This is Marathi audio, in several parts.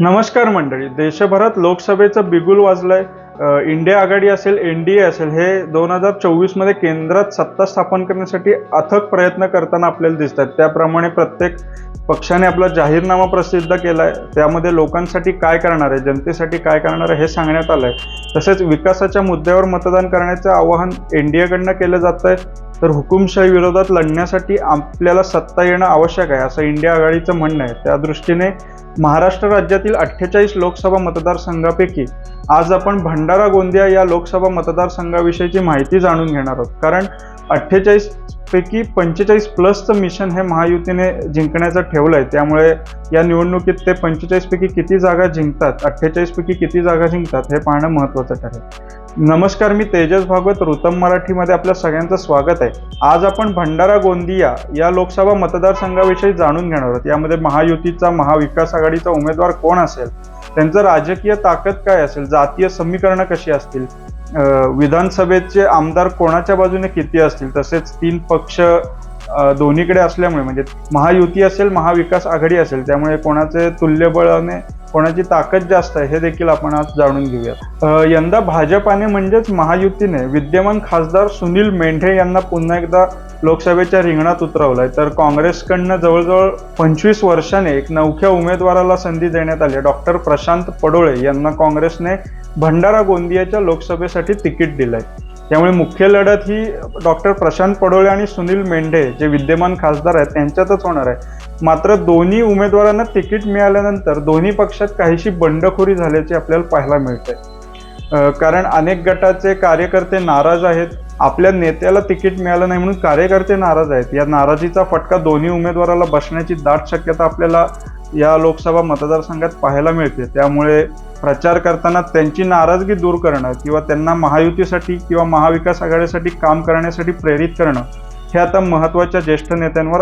नमस्कार मंडळी देशभरात लोकसभेचं बिगुल वाजलंय. इंडिया आघाडी असेल एन डी ए असेल हे दोन हजार चोवीसमध्ये केंद्रात सत्ता स्थापन करण्यासाठी अथक प्रयत्न करताना आपल्याला दिसत आहेत त्याप्रमाणे प्रत्येक पक्षाने आपला जाहीरनामा प्रसिद्ध केला आहे त्यामध्ये लोकांसाठी काय करणार आहे जनतेसाठी काय करणार आहे हे सांगण्यात आलं आहे तसेच विकासाच्या मुद्द्यावर मतदान करण्याचं आवाहन एन डी एकडनं केलं जात आहे तर हुकुमशाही विरोधात लढण्यासाठी आपल्याला सत्ता येणं आवश्यक आहे असं इंडिया आघाडीचं म्हणणं आहे. त्या दृष्टीने महाराष्ट्र राज्यातील अठ्ठेचाळीस लोकसभा मतदारसंघापैकी आज आपण भंडारा गोंदिया या लोकसभा मतदारसंघाविषयीची माहिती जाणून घेणार आहोत. कारण अठ्ठेचाळीस पैकी पंचेचाळीस प्लसचं मिशन हे महायुतीने जिंकण्याचं ठेवलं आहे त्यामुळे या निवडणुकीत ते पंचेचाळीसपैकी किती जागा जिंकतात अठ्ठेचाळीसपैकी किती जागा जिंकतात हे पाहणं महत्त्वाचं ठरेल. नमस्कार मी तेजस भागवत रुतम मराठीमध्ये आपल्या सगळ्यांचं स्वागत आहे. आज आपण भंडारा गोंदिया या लोकसभा मतदारसंघाविषयी जाणून घेणार आहोत. यामध्ये महायुतीचा महाविकास आघाडीचा उमेदवार कोण असेल? त्यांचं राजकीय ताकद काय असेल? जातीय समीकरणं कशी असतील? विधानसभेचे आमदार कोणाच्या बाजूने किती असतील? तसेच तीन पक्ष दोन्हीकडे असल्यामुळे म्हणजे महायुती असेल महाविकास आघाडी असेल त्यामुळे कोणाचे तुल्यबळाने कोणाची ताकद जास्त आहे हे देखील आपण आज जाणून घेऊयात. यंदा भाजपाने म्हणजेच महायुतीने विद्यमान खासदार सुनील मेंढे यांना पुन्हा एकदा लोकसभेच्या रिंगणात उतरवलंय. तर काँग्रेसकडनं जवळजवळ पंचवीस वर्षाने एक नवख्या उमेदवाराला संधी देण्यात आली डॉक्टर प्रशांत पडोळे यांना काँग्रेसने भंडारा गोंदियाच्या लोकसभेसाठी तिकीट दिलंय. त्यामुळे मुख्य लढत ही डॉक्टर प्रशांत पडोळे आणि सुनील मेंढे जे विद्यमान खासदार आहेत त्यांच्यातच होणार आहे. मात्र दोन्ही उमेदवारांना तिकीट मिळाल्यानंतर दोन्ही पक्षात काहीशी बंडखोरी झाल्याचे आपल्याला पाहायला मिळते कारण अनेक गटाचे कार्यकर्ते नाराज आहेत. आपल्या नेत्याला तिकीट मिळालं नाही म्हणून कार्यकर्ते नाराज आहेत. या नाराजीचा फटका दोन्ही उमेदवाराला बसण्याची दाट शक्यता आपल्याला या लोकसभा मतदारसंघात पाहायला मिळते. त्यामुळे प्रचार करताना त्यांची नाराजगी दूर करणं किंवा त्यांना महायुतीसाठी किंवा महाविकास आघाडीसाठी काम करण्यासाठी प्रेरित करणं हे आता महत्त्वाच्या ज्येष्ठ नेत्यांवर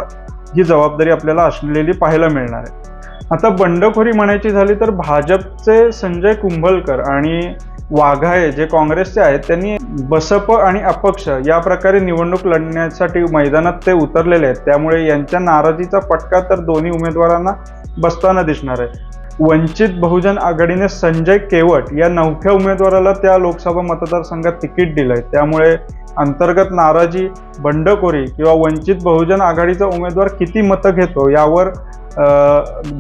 ही जबाबदारी आपल्याला असलेली पाहायला मिळणार आहे. आता बंडखोरी म्हणायची झाली तर भाजपचे संजय कुंभलकर आणि वाघाळे जे काँग्रेसचे आहेत त्यांनी बसप आणि अपक्ष या प्रकारे निवडणूक लढण्यासाठी मैदानात ते उतरलेले आहेत. त्यामुळे यांच्या नाराजीचा फटका तर दोन्ही उमेदवारांना बसताना दिसणार आहे. वंचित बहुजन आघाडीने संजय केवट या नवख्या उमेदवाराला त्या लोकसभा मतदारसंघात तिकीट दिलंय. त्यामुळे अंतर्गत नाराजी बंडखोरी किंवा वंचित बहुजन आघाडीचा उमेदवार किती मतं घेतो यावर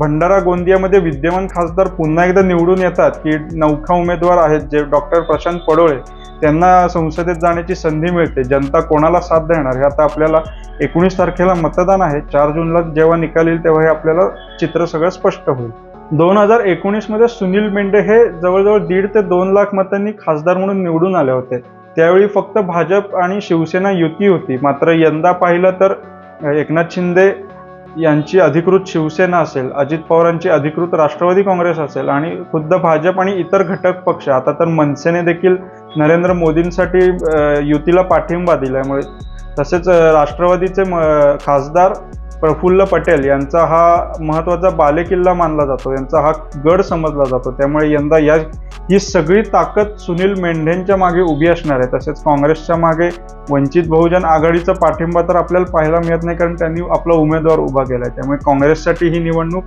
भंडारा गोंदियामध्ये विद्यमान खासदार पुन्हा एकदा निवडून येतात की नौखा उमेदवार आहेत जे डॉक्टर प्रशांत पडोळे. त्यांना संसदेत जाण्याची संधी मिळते. जनता कोणाला साथ देणार? हे आता आपल्याला एकोणीस तारखेला मतदान आहे. चार जूनला जेव्हा निकाल येईल तेव्हा हे आपल्याला चित्र सगळं स्पष्ट होईल. दोन हजार एकोणीसमध्ये सुनील मेंढे हे जवळजवळ दीड ते दोन लाख मतांनी खासदार म्हणून निवडून आले होते. त्यावेळी फक्त भाजप आणि शिवसेना युती होती. मात्र यंदा पाहिलं तर एकनाथ शिंदे यांची अधिकृत शिवसेना असेल अजित पवारांची अधिकृत राष्ट्रवादी काँग्रेस असेल आणि खुद्द भाजप आणि इतर घटक पक्ष. आता तर मनसेने देखील नरेंद्र मोदींसाठी युतीला पाठिंबा दिल्यामुळे तसेच राष्ट्रवादीचे म खासदार प्रफुल्ल पटेल यांचा हा महत्त्वाचा बालेकिल्ला मानला जातो. यांचा हा गड समजला जातो. त्यामुळे यंदा या ही सगळी ताकद सुनील मेंढेंच्या मागे उभी असणार आहे. तसेच काँग्रेसच्या मागे वंचित बहुजन आघाडीचा पाठिंबा तर आपल्याला पाहायला मिळत नाही कारण त्यांनी आपला उमेदवार उभा केला आहे त्यामुळे काँग्रेससाठी ही निवडणूक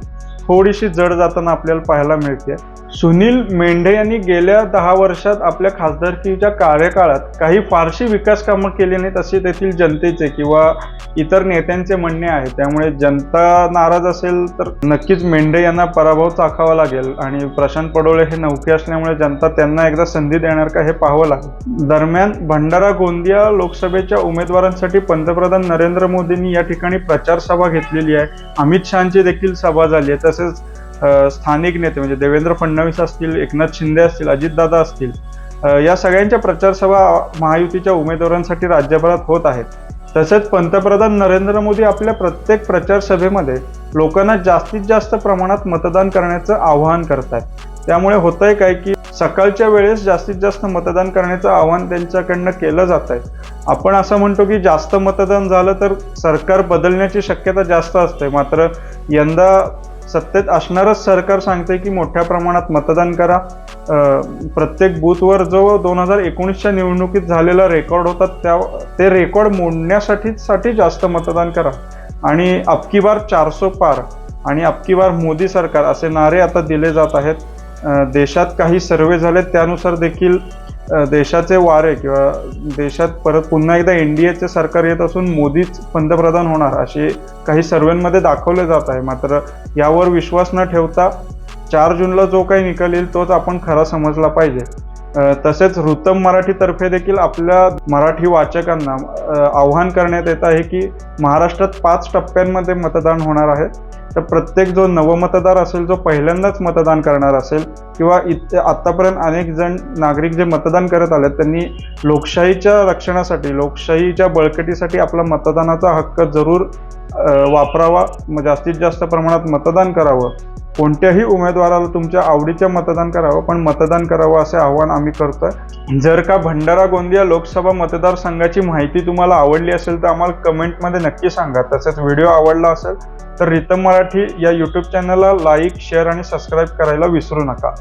थोडीशी जड जाताना आपल्याला पाहायला मिळते सुनील मेंढे यांनी गेल्या दहा वर्षात आपल्या खासदारकीच्या कार्यकाळात काही फारशी विकास कामं केली नाहीत असे तेथील जनतेचे किंवा इतर नेत्यांचे म्हणणे आहे. त्यामुळे जनता नाराज असेल तर नक्कीच मेंढे यांना पराभव चाखावा लागेल आणि प्रशांत पडोळे हे नौके असल्यामुळे जनता त्यांना एकदा संधी देणार का हे पाहावं लागेल. दरम्यान भंडारा गोंदिया लोकसभेच्या उमेदवारांसाठी पंतप्रधान नरेंद्र मोदींनी या ठिकाणी प्रचार सभा घेतलेली आहे. अमित शहाची देखील सभा झाली आहे. तसेच स्थानिक नेते म्हणजे देवेंद्र फडणवीस असतील एकनाथ शिंदे असतील अजितदादा असतील या सगळ्यांच्या प्रचारसभा महायुतीच्या उमेदवारांसाठी राज्यभरात होत आहेत. तसेच पंतप्रधान नरेंद्र मोदी आपल्या प्रत्येक प्रचारसभेमध्ये लोकांना जास्तीत जास्त प्रमाणात मतदान करण्याचं आवाहन करत आहेत त्यामुळे होतंय काय की सकाळच्या वेळेस जास्तीत जास्त मतदान करण्याचं आवाहन त्यांच्याकडनं केलं जात आहे आपण असं म्हणतो की जास्त मतदान झालं तर सरकार बदलण्याची शक्यता जास्त असते. मात्र यंदा सत्तेत असणारच सरकार सांगते की मोठ्या प्रमाणात मतदान करा. प्रत्येक बूथवर जो दोन हजार एकोणीसच्या निवडणुकीत झालेला रेकॉर्ड होता त्या ते रेकॉर्ड मोडण्यासाठीसाठी जास्त मतदान करा. आणि अबकी बार चारसो पार आणि अबकी बार मोदी सरकार असे नारे आता दिले जात आहेत. देशात काही सर्वे झालेत त्यानुसार देखील देशाचे वारे किंवा देशात परत पुन्हा एकदा एन डी एचे सरकार येत असून मोदीच पंतप्रधान होणार असे काही सर्वेमध्ये दाखवले जात आहे. मात्र यावर विश्वास न ठेवता चार जूनला जो काही निकाल येईल तोच आपण खरा समजला पाहिजे. तसेच ऋतम मराठीतर्फे देखील आपल्या मराठी वाचकांना आव्हान करण्यात येत आहे की महाराष्ट्रात पाच टप्प्यांमध्ये मतदान होणार आहे. तर प्रत्येक जो नवमतदार असेल जो पहिल्यांदाच मतदान करणार असेल किंवा इत आत्तापर्यंत अनेक जण नागरिक जे मतदान करत आले त्यांनी लोकशाहीच्या रक्षणासाठी लोकशाहीच्या बळकटीसाठी आपला मतदानाचा हक्क जरूर वापरावा जास्तीत जास्त प्रमाणात मतदान करावं. कोणत्याही उमेदवाराला तुमच्या आवडीचं मतदान करावं पण मतदान करावं असे आवाहन आम्ही करतोय. जर का भंडारा गोंदिया लोकसभा मतदारसंघाची माहिती तुम्हाला आवडली असेल तर आम्हाला कमेंटमध्ये नक्की सांगा. तसेच व्हिडिओ आवडला असेल तर रितम मराठी या यूट्यूब चॅनलला लाईक शेअर आणि सबस्क्राईब करायला विसरू नका.